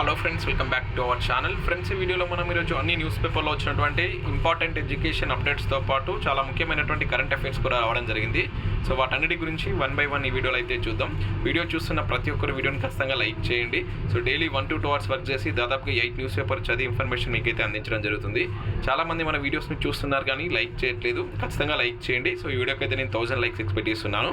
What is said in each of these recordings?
Hello friends welcome back to our channel friends ఈ వీడియోలో మనం ఈరోజు అన్ని న్యూస్ పేపర్లో వచ్చినటువంటి ఇంపార్టెంట్ ఎడ్యుకేషన్ అప్డేట్స్తో పాటు చాలా ముఖ్యమైనటువంటి కరెంట్ అఫైర్స్ కూడా రావడం జరిగింది. సో వాటన్నిటి గురించి వన్ బై వన్ ఈ వీడియోలో అయితే చూద్దాం. వీడియో చూస్తున్న ప్రతి ఒక్కరు వీడియోని ఖచ్చితంగా లైక్ చేయండి. So daily one to two hours work చేసి దాదాపుగా ఎయిట్ న్యూస్ పేపర్ చదివి ఇన్ఫర్మేషన్ మీకైతే అందించడం జరుగుతుంది. చాలామంది మన వీడియోస్ని చూస్తున్నారు కానీ లైక్ చేయట్లేదు. ఖచ్చితంగా లైక్ చేయండి. సో ఈ వీడియోకి అయితే నేను థౌసండ్ లైక్స్ ఎక్స్పెక్ట్ చేస్తున్నాను.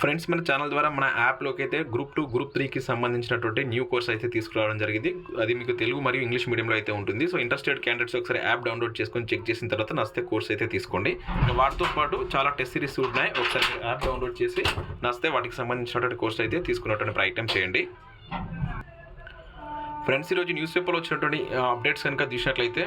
ఫ్రెండ్స్ మన ఛానల్ ద్వారా మన యాప్లోకి అయితే గ్రూప్ టూ గ్రూప్ త్రీకి సంబంధించినటువంటి న్యూ కోర్స్ అయితే తీసుకురావడం జరిగింది. అది మీకు తెలుగు మరియు ఇంగ్లీష్ మీడియంలో అయితే ఉంటుంది. సో ఇంట్రెస్టెడ్ క్యాండిడేట్స్ ఒకసారి యాప్ డౌన్లోడ్ చేసుకొని చెక్ చేసిన తర్వాత నస్తే కోర్స్ అయితే తీసుకోండి. వాటితో పాటు చాలా టెస్ట్ సిరీస్ ఉన్నాయి. ఒకసారి యాప్ డౌన్లోడ్ చేసి నస్తే వాటికి సంబంధించినటువంటి కోర్స్ అయితే తీసుకున్నటువంటి ప్రయత్నం చేయండి. ఫ్రెండ్స్ ఈరోజు న్యూస్ పేపర్లో వచ్చినటువంటి అప్డేట్స్ కనుక చూసినట్లయితే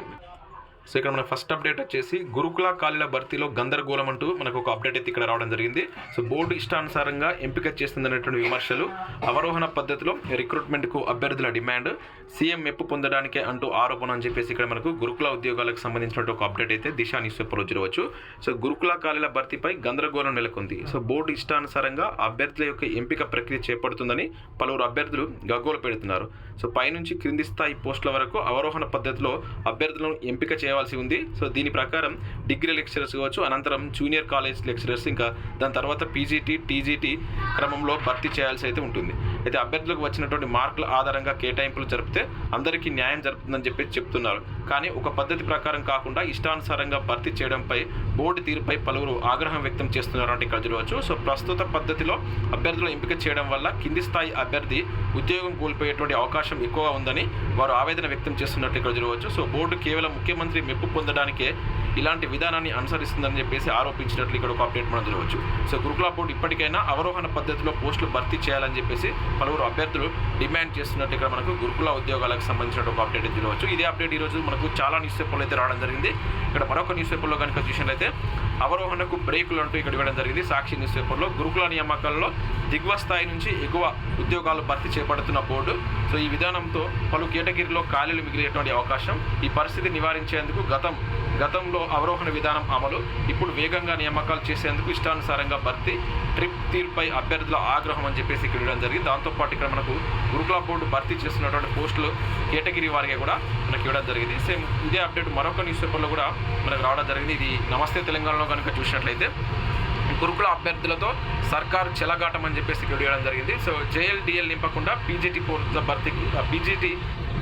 సో ఇక్కడ మన ఫస్ట్ అప్డేట్ వచ్చేసి గురుకుల ఖాళీల భర్తీలో గందరగోళం అంటూ మనకు ఒక అప్డేట్ అయితే ఇక్కడ రావడం జరిగింది. సో బోర్డు ఇష్టానుసారంగా ఎంపిక చేస్తుందనేటువంటి విమర్శలు అవరోహణ పద్ధతిలో రిక్రూట్మెంట్కు అభ్యర్థుల డిమాండ్ సీఎం మెప్పు పొందడానికే అంటూ ఆరోపణ అని చెప్పేసి ఇక్కడ మనకు గురుకుల ఉద్యోగాలకు సంబంధించినటువంటి ఒక అప్డేట్ అయితే దిశా న్యూస్ పేపర్లో చూడవచ్చు. సో గురుకుల ఖాళీల భర్తీపై గందరగోళం నెలకొంది. సో బోర్డు ఇష్టానుసారంగా అభ్యర్థుల యొక్క ఎంపిక ప్రక్రియ చేపడుతుందని పలువురు అభ్యర్థులు గగ్గోలు పెడుతున్నారు. సో పైనుంచి క్రింది స్థాయి పోస్టుల వరకు అవరోహణ పద్ధతిలో అభ్యర్థులను ఎంపిక చేయవలసి ఉంది. సో దీని ప్రకారం డిగ్రీ లెక్చరర్స్ కావచ్చు అనంతరం జూనియర్ కాలేజ్ లెక్చరర్స్ ఇంకా దాని తర్వాత పీజీటీ టీజీటీ క్రమంలో భర్తీ చేయాల్సి అయితే ఉంటుంది. అయితే అభ్యర్థులకు వచ్చినటువంటి మార్కుల ఆధారంగా కేటాయింపులు జరిపితే అందరికీ న్యాయం జరుగుతుందని చెప్పి చెప్తున్నారు. కానీ ఒక పద్ధతి ప్రకారం కాకుండా ఇష్టానుసారంగా భర్తీ చేయడంపై బోర్డు తీరుపై పలువురు ఆగ్రహం వ్యక్తం చేస్తున్నారు అంటే ఇక్కడ చూడవచ్చు. సో ప్రస్తుత పద్ధతిలో అభ్యర్థుల ఎంపిక చేయడం వల్ల కింది స్థాయి అభ్యర్థి ఉద్యోగం కోల్పోయేటువంటి అవకాశం ఎక్కువగా ఉందని వారు ఆవేదన వ్యక్తం చేస్తున్నట్టు ఇక్కడ చూడవచ్చు. సో బోర్డు కేవలం ముఖ్యమంత్రి మెప్పు పొందడానికే ఇలాంటి విధానాన్ని అనుసరిస్తుందని చెప్పేసి ఆరోపించినట్లు ఇక్కడ ఒక అప్డేట్ మనం చూడవచ్చు. సో గురుకుల బోర్డు ఇప్పటికైనా అవరోహణ పద్ధతిలో పోస్టులు భర్తీ చేయాలని చెప్పేసి పలువురు అభ్యర్థులు డిమాండ్ చేస్తున్నట్టు ఇక్కడ మనకు గురుకుల ఉద్యోగాలకు సంబంధించిన ఒక అప్డేట్ అయితే చూడవచ్చు. ఇదే అప్డేట్ ఈరోజు మనకు చాలా న్యూస్ పేపర్లు అయితే రావడం జరిగింది. ఇక్కడ మరొక న్యూస్ పేపర్లో కనుక చూసినట్లయితే అవరోహణకు బ్రేకులు అంటూ ఇక్కడ ఇవ్వడం జరిగింది. సాక్షి న్యూస్ పేపర్లో గురుకుల నియామకాల్లో దిగువ స్థాయి నుంచి ఎగువ ఉద్యోగాలు భర్తీ చేపడుతున్న బోర్డు. సో ఈ విధానంతో పలు కేటగిరీలో ఖాళీలు మిగిలేటువంటి అవకాశం ఈ పరిస్థితి నివారించేందుకు గతం గతంలో అవరోహణ విధానం అమలు ఇప్పుడు వేగంగా నియామకాలు చేసేందుకు ఇష్టానుసారంగా భర్తీ ట్రిప్ తీరుపై అభ్యర్థుల ఆగ్రహం అని చెప్పేసి ఇక్కడ ఇవ్వడం జరిగింది దాంతోపాటు ఇక్కడ మనకు గురుకుల బోర్డు భర్తీ చేస్తున్నటువంటి పోస్టులు కేటగిరీ వారికి కూడా మనకి ఇవ్వడం జరిగింది. సేమ్ ఇదే అప్డేట్ మరొక న్యూస్ పేపర్లో కూడా మనకు రావడం జరిగింది. ఇది నమస్తే తెలంగాణలో కనుక చూసినట్లయితే గురుకుల అభ్యర్థులతో సర్కారు చెలగాటం అని చెప్పేసి ఇక్కడ జరిగింది. సో జేఎల్డిఎల్ నింపకుండా పీజీటీ పోర్టుల భర్తీకి పీజీటీ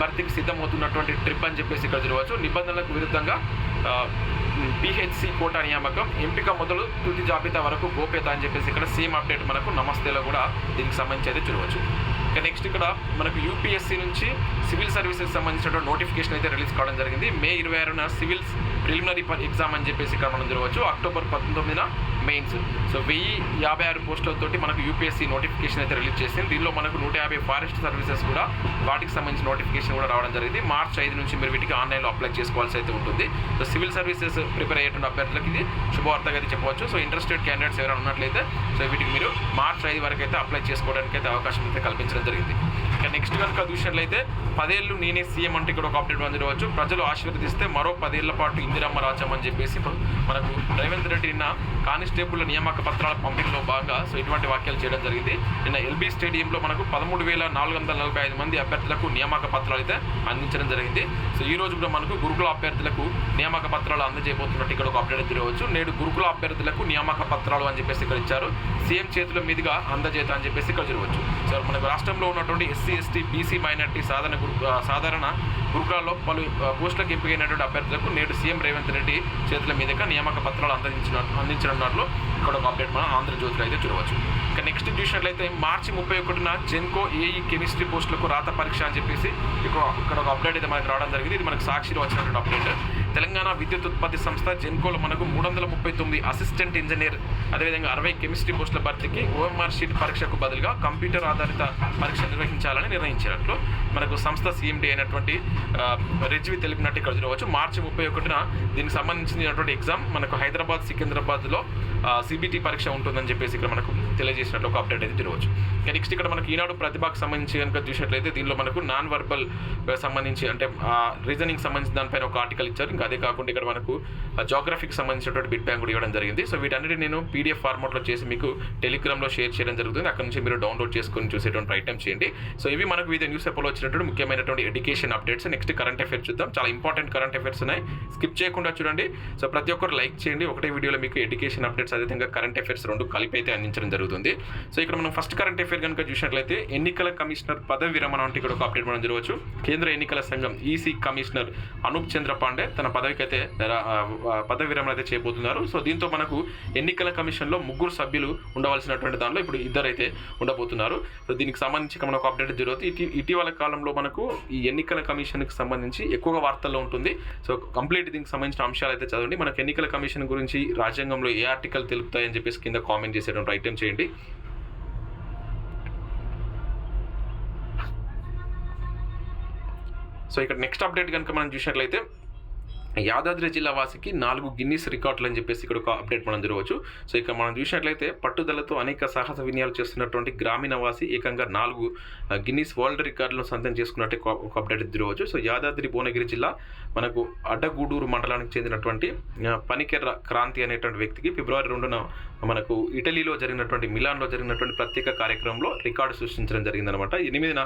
భర్తీకి సిద్ధమవుతున్నటువంటి ట్రిప్ అని చెప్పేసి ఇక్కడ చూడవచ్చు. నిబంధనలకు విరుద్ధంగా పిహెచ్సి కోటా నియామకం ఎంపిక మొదలు తుది జాబితా వరకు గోప్యత అని చెప్పేసి ఇక్కడ సేమ్ అప్డేట్ మనకు నమస్తేలో కూడా దీనికి సంబంధించి అయితే చూడవచ్చు. ఇక నెక్స్ట్ ఇక్కడ మనకు యూపీఎస్సీ నుంచి సివిల్ సర్వీసెస్ సంబంధించిన నోటిఫికేషన్ అయితే రిలీజ్ కావడం జరిగింది. మే ఇరవై ఆరున సివిల్స్ ప్రిలిమినరీ ఎగ్జామ్ అని చెప్పేసి ఇక్కడ మనం జరగవచ్చు అక్టోబర్ పంతొమ్మిదిన మెయిన్స్. సో వెయ్యి యాభై ఆరు పోస్టులతోటి మనకు యూపీఎస్సీ నోటిఫికేషన్ అయితే రిలీజ్ చేసింది. దీనిలో మనకు నూట యాభై ఫారెస్ట్ సర్వీసెస్ కూడా వాటికి సంబంధించిన నోటిఫికేషన్ కూడా రావడం జరిగింది. మార్చ్ ఐదు నుంచి మీరు వీటికి ఆన్లైన్లో అప్లై చేసుకోవాల్సి అయితే ఉంటుంది. సో సివిల్ సర్వీసెస్ ప్రిపేర్ అయ్యేటువంటి అభ్యర్థులకు ఇది శుభవార్తగా అయితే చెప్పవచ్చు. సో ఇంట్రెస్టెడ్ క్యాండిడేట్స్ ఎవరైనా ఉన్నట్లయితే సో వీటికి మీరు మార్చ్ ఐదు వరకు అయితే అప్లై చేసుకోవడానికి అయితే అవకాశం అయితే కల్పించడం జరిగింది. ఇక నెక్స్ట్ కనుక చూసినట్లయితే పదేళ్ళు నేనే సీఎం అంటే ఇక్కడ ఒక అప్డేట్ పొందవచ్చు ప్రజలు ఆశీర్వదిస్తే మరో పదేళ్ళ పాటు ఇందిరమ్మ రాజ్యం అని చెప్పేసి మనకు రేవంత్ రెడ్డి నిన్న కానిస్టేబుల్ నియామక పత్రాల పంపిణీలో భాగంగా సో ఇటువంటి వ్యాఖ్యలు చేయడం జరిగింది. నిన్న ఎల్బీ స్టేడియంలో మనకు పదమూడు వేల నాలుగు వందల నలభై ఐదు మంది అభ్యర్థులకు నియామక పత్రాలు అయితే అందించడం జరిగింది. సో ఈ రోజు కూడా మనకు గురుకుల అభ్యర్థులకు నియామక పత్రాలు అందజేయబోతున్నట్టు ఇక్కడ ఒక అప్డేట్ తిరగవచ్చు నేడు గురుకుల అభ్యర్థులకు నియామక పత్రాలు అని చెప్పేసి ఇక్కడ ఇచ్చారు. సీఎం చేతుల మీదుగా అందజేత అని చెప్పేసి ఇక్కడ చూడవచ్చు. సో మనకు రాష్ట్రంలో ఉన్నటువంటి SC ఎస్టీ బీసీ మైనార్టీ సాధారణ గురు ఆ, సాధారణ గురుకులాల్లో పలు పోస్టులకు ఎంపికైనటువంటి అభ్యర్థులకు నేడు సీఎం రేవంత్ రెడ్డి చేతుల మీదుగా నియామక పత్రాలు అందించిన అందించనున్నట్లు ఇక్కడ ఒక అప్డేట్ మనం ఆంధ్రజ్యోతిలో అయితే చూడవచ్చు. ఇక నెక్స్ట్ చూసినట్లయితే మార్చి ముప్పై ఒకటిన జెన్కో ఏఈ కెమిస్ట్రీ పోస్టులకు రాత పరీక్ష అని చెప్పేసి ఇక్కడ ఇక్కడ ఒక అప్డేట్ అయితే మనకు రావడం జరిగింది. ఇది మనకు సాక్షిలో వచ్చినటువంటి అప్డేట్. తెలంగాణ విద్యుత్ ఉత్పత్తి సంస్థ జెన్కోలో మనకు మూడు వందల ముప్పై తొమ్మిది అసిస్టెంట్ ఇంజనీర్ అదేవిధంగా అరవై కెమిస్ట్రీ పోస్టుల భర్తీకి ఓఎంఆర్ షీట్ పరీక్షకు బదులుగా కంప్యూటర్ ఆధారిత పరీక్ష నిర్వహించాలని నిర్ణయించినట్లు మనకు సంస్థ సీఎండీ అయినటువంటి రిజ్వి తెలిపినట్టు ఇక్కడ చూడవచ్చు. మార్చి ముప్పై ఒకటిన దీనికి సంబంధించినటువంటి ఎగ్జామ్ మనకు హైదరాబాద్ సికింద్రాబాద్లో సిబిటి పరీక్ష ఉంటుందని చెప్పేసి ఇక్కడ మనకు తెలియజేసినట్లు ఒక అప్డేట్ అయితే చూడవచ్చు నెక్స్ట్ ఇక్కడ మనకి ఈనాడు ప్రతిభకు సంబంధించి కనుక చూసినట్లయితే దీనిలో మనకు నాన్ వర్బల్ సంబంధించి అంటే రీజనింగ్ సంబంధించిన దానిపైన ఒక ఆర్టికల్ ఇచ్చారు. ఇంకా అదే కాకుండా ఇక్కడ మనకు జోగ్రఫీకి సంబంధించినటువంటి బిట్ బ్యాంక్ కూడా ఇవ్వడం జరిగింది. సో వీటన్నిటి నేను పీడిఎఫ్ ఫార్మాట్లో చేసి మీకు టెలిగ్రామ్లో షేర్ చేయడం జరుగుతుంది. అక్కడ నుంచి మీరు డౌన్లోడ్ చేసుకొని చూసేటువంటి ప్రయత్నం చేయండి. సో ఇవి మనకు వివిధ న్యూస్ పేపర్లో వచ్చినటువంటి ముఖ్యమైనటువంటి education updates next current affairs చూద్దాం. చాలా ఇంపార్టెంట్ కరెంట్ అఫైర్స్ ఉన్నాయి. స్కిప్ చేయకుండా చూడండి. సో ప్రతి ఒక్కరు లైక్ చేయండి. ఒకటే వీడియోలో మీకు ఎడ్యుకేషన్ అప్డేట్స్ అదేవిధంగా కరెంట్ అఫైర్స్ రెండు కలిపి అయితే అందించడం జరుగుతుంది. సో ఇక్కడ మనం ఫస్ట్ కరెంట్ అఫైర్ కనుక చూసినట్లయితే ఎన్నికల కమిషనర్ పదవి విరమణ అంటే ఇక్కడ ఒక అప్డేట్ మనం జరగవచ్చు కేంద్ర ఎన్నికల సంఘం ఈసీ కమిషనర్ అనూప్ చంద్ర పాండే తన పదవికి అయితే పదవి విరమణ అయితే చేయబోతున్నారు. సో దీంతో మనకు ఎన్నికల కమిషన్లో ముగ్గురు సభ్యులు ఉండవలసినటువంటి దానిలో ఇప్పుడు ఇద్దరు అయితే ఉండబోతున్నారు. సో దీనికి సంబంధించి మనకు అప్డేట్ జరుగుతుంది. ఇటీ ఇటీవల కాలంలో మనకు ఈ ఎన్నికల కమిషన్ కమిషన్కి సంబంధించి ఎక్కువగా వార్తల్లో ఉంటుంది. సో కంప్లీట్ దీనికి సంబంధించిన అంశాలు అయితే చదవండి. మనకు ఎన్నికల కమిషన్ గురించి రాజ్యాంగంలో ఏ ఆర్టికల్ తెలుపుతాయని చెప్పేసి కింద కామెంట్ చేసేటువంటి ఐటెం చేయండి. సో ఇక్కడ నెక్స్ట్ అప్డేట్ కనుక మనం చూసినట్లయితే యాదాద్రి జిల్లా వాసికి నాలుగు గిన్నీస్ రికార్డులు అని చెప్పేసి ఇక్కడ ఒక అప్డేట్ మనం తిరగవచ్చు సో ఇక్కడ మనం చూసినట్లయితే పట్టుదలతో అనేక సాహస వినయాలు చేస్తున్నటువంటి గ్రామీణ వాసి ఏకంగా నాలుగు గిన్నీస్ వరల్డ్ రికార్డులను సొంతం చేసుకున్నట్టు ఒక- ఒక అప్డేట్ జరగవచ్చు సో యాదాద్రి భువనగిరి జిల్లా మనకు అడ్డగూడూరు మండలానికి చెందినటువంటి పనికెర్ర క్రాంతి అనేటువంటి వ్యక్తికి ఫిబ్రవరి రెండున మనకు ఇటలీలో జరిగినటువంటి మిలాన్లో జరిగినటువంటి ప్రత్యేక కార్యక్రమంలో రికార్డు సృష్టించడం జరిగిందనమాట ఎనిమిదిన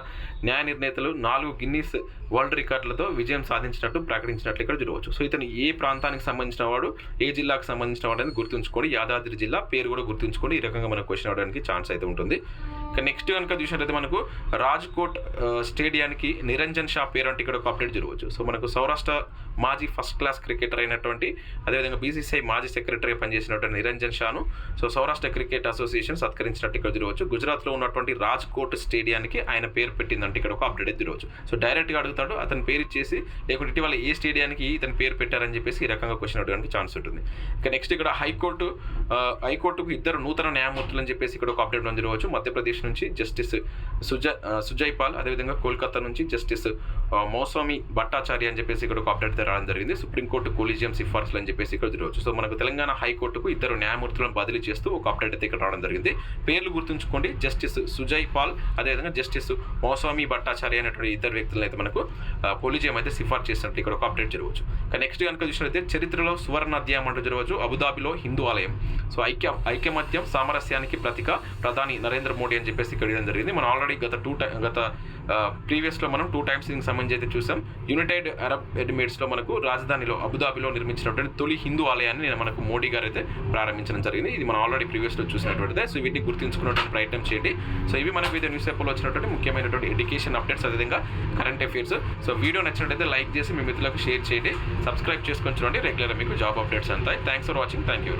న్యాయ నిర్ణేతలు నాలుగు గిన్నీస్ వరల్డ్ రికార్డులతో విజయం సాధించినట్టు ప్రకటించినట్లు ఇక్కడ చూడవచ్చు. సో ఇతను ఏ ప్రాంతానికి సంబంధించిన వాడు ఏ జిల్లాకు సంబంధించిన వాడు అనేది గుర్తుంచుకోండి యాదాద్రి జిల్లా పేరు కూడా గుర్తుంచుకోండి ఈ రకంగా మనకు క్వశ్చన్ అవడానికి ఛాన్స్ అయితే ఉంటుంది. ఇక నెక్స్ట్ కనుక చూసినట్లయితే మనకు రాజ్కోట్ స్టేడియానికి నిరంజన్ షా పేరు అంటే ఇక్కడ ఒక అప్డేట్ జరగవచ్చు సో మనకు సౌరాష్ట్ర మాజీ ఫస్ట్ క్లాస్ క్రికెటర్ అయినటువంటి అదేవిధంగా బీసీసీఐ మాజీ సెక్రటరీ పనిచేసినటువంటి నిరంజన్ షాను సో సౌరాష్ట్ర క్రికెట్ అసోసియేషన్ సత్కరించినట్టు ఇక్కడ జరగవచ్చు గుజరాత్లో ఉన్నటువంటి రాజ్కోట్ స్టేడియానికి ఆయన పేరు పెట్టిందంటే ఇక్కడ ఒక అప్డేట్ అయితే జరగవచ్చు సో డైరెక్ట్గా అడుగుతాడు అతని పేరు ఇచ్చేసి లేకుంటే ఇటీవల ఏ స్టేడియానికి ఇతని పేరు పెట్టారని చెప్పేసి ఈ రకంగా క్వశ్చన్ అడగడానికి ఛాన్స్ ఉంటుంది. ఇక నెక్స్ట్ ఇక్కడ హైకోర్టు హైకోర్టుకు ఇద్దరు నూతన న్యాయమూర్తులు అని చెప్పేసి ఇక్కడ ఒక అప్డేట్ మనం జరగవచ్చు మధ్యప్రదేశ్ నుంచి జస్టిస్ సుజ సుజయ్ పాల్ అదేవిధంగా కోల్కతా నుంచి జస్టిస్ మోస్వామి భట్టాచార్య అని చెప్పేసి ఇక్కడ ఒక అప్డేట్ రావడం జరిగింది. సుప్రీంకోర్టు కొలీజియం సిఫార్సులు అని చెప్పేసి ఇక్కడ జరగవచ్చు సో మనకు తెలంగాణ హైకోర్టుకు ఇద్దరు న్యాయమూర్తులను బదిలీ చేస్తూ ఒక అప్డేట్ అయితే ఇక్కడ రావడం జరిగింది. పేర్లు గుర్తుంచుకోండి. జస్టిస్ సుజయ్ పాల్ అదేవిధంగా జస్టిస్ మోస్వామి భట్టాచార్య అనేటువంటి ఇద్దరు వ్యక్తులను అయితే మనకు ఆ, కొలీజియం అయితే సిఫార్సు చేసినట్టు ఇక్కడ ఒక అప్డేట్ జరగవచ్చు. నెక్స్ట్ కనుక చూసినట్లయితే చరిత్రలో సువర్ణ అధ్యాయం అంటూ జరగవచ్చు. అబుదాబిలో హిందూ ఆలయం. సో ఐక్య ఐక్యమత్యం సామరస్యానికి ప్రతిక ప్రధాని నరేంద్ర మోడీ అని చెప్పేసి ఇక్కడ జరిగింది. మనం ఆల్రెడీ గత టూ టై గత ప్రీవియస్లో మనం టూ టైమ్స్ దీనికి సంబంధించి అయితే చూసాం. యునైటెడ్ అరబ్ ఎమిరేట్స్లో మనకు రాజధానిలో అబుదాబిలో నిర్మించినటువంటి తొలి హిందూ ఆలయాన్ని నేను మనకు మోడీ గారు అయితే ప్రారంభించడం జరిగింది. ఇది మనం ఆల్రెడీ ప్రీవియస్లో చూసినటువంటిదే. సో వీటిని గుర్తుంచుకున్నటువంటి ప్రయత్నం చేయండి. సో ఇవి మనకు వివిధ న్యూస్ పేపర్లో వచ్చినటువంటి ముఖ్యమైనటువంటి ఎడ్యుకేషన్ అప్డేట్స్ అదేవిధంగా కరెంట్ అఫైర్స్ సో వీడియో నచ్చినట్లయితే లైక్ చేసి మీ మిత్రులకు షేర్ చేయండి. సబ్స్క్రైబ్ చేసుకొని చూడండి. రెగ్యులర్ మీకు job updates అంతాయి thanks for watching thank you